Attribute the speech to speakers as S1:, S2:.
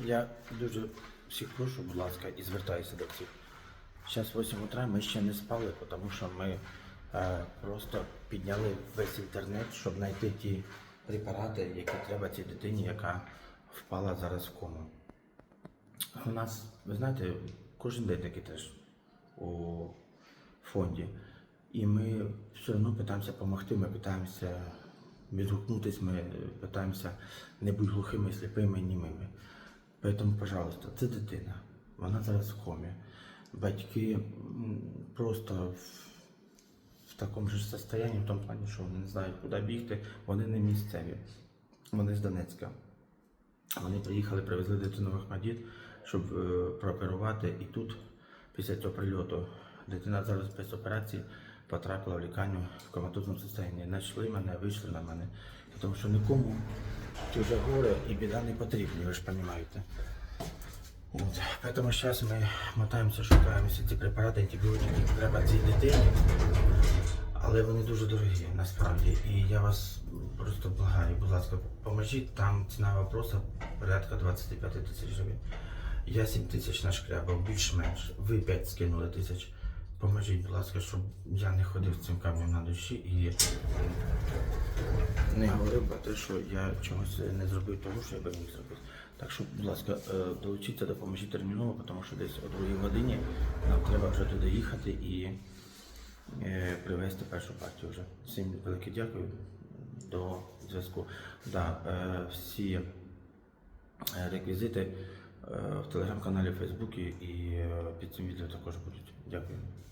S1: Я дуже всіх прошу, будь ласка, і звертаюся до всіх. Зараз 8 утра ми ще не спали, тому що ми е, просто підняли весь інтернет, щоб знайти ті препарати, які треба цій дитині, яка впала зараз в кому. У нас, ви знаєте, кожен день такий теж у фонді. І ми все одно намагаємося допомогти, ми намагаємося відгукнутися, ми намагаємося не бути глухими, сліпими, німими. Тому, пожалуйста, це дитина. Вона зараз в комі. Батьки просто в, такому ж стані, в тому плані, що вони не знають, куди бігти, вони не місцеві. Вони з Донецька. Вони приїхали, привезли дитину в Ахмадіт, щоб е, прооперувати. І тут, після цього прильоту, дитина зараз без операції потрапила в лікарню в коматозному стані. Знайшли мене, вийшли на мене. Тому що нікому чуже горе і біда не потрібні, ви ж розумієте. От. Тому зараз ми мотаємося, шукаємо ці препарати, антибіотики, які треба цій дитині. Але вони дуже дорогі насправді. І я вас просто благаю, будь ласка, поможіть. Там ціна вопроса порядка 25 тисяч гривень. Я 7 тисяч нашкрябав, більш-менш. Ви 5 скинули тисяч. Поможіть, будь ласка, щоб я не ходив цим камнем на душі і не говорив про те, що я чогось не зробив того, що я би міг зробити. Так що, будь ласка, е, долучіться, допоможіть терміново, тому що десь о другій годині нам треба вже туди їхати і е, привезти першу партію вже. Всім велике дякую. До зв'язку. Да, е, всі реквізити в телеграм-каналі, Фейсбуці і під цим відео також будуть. Дякую.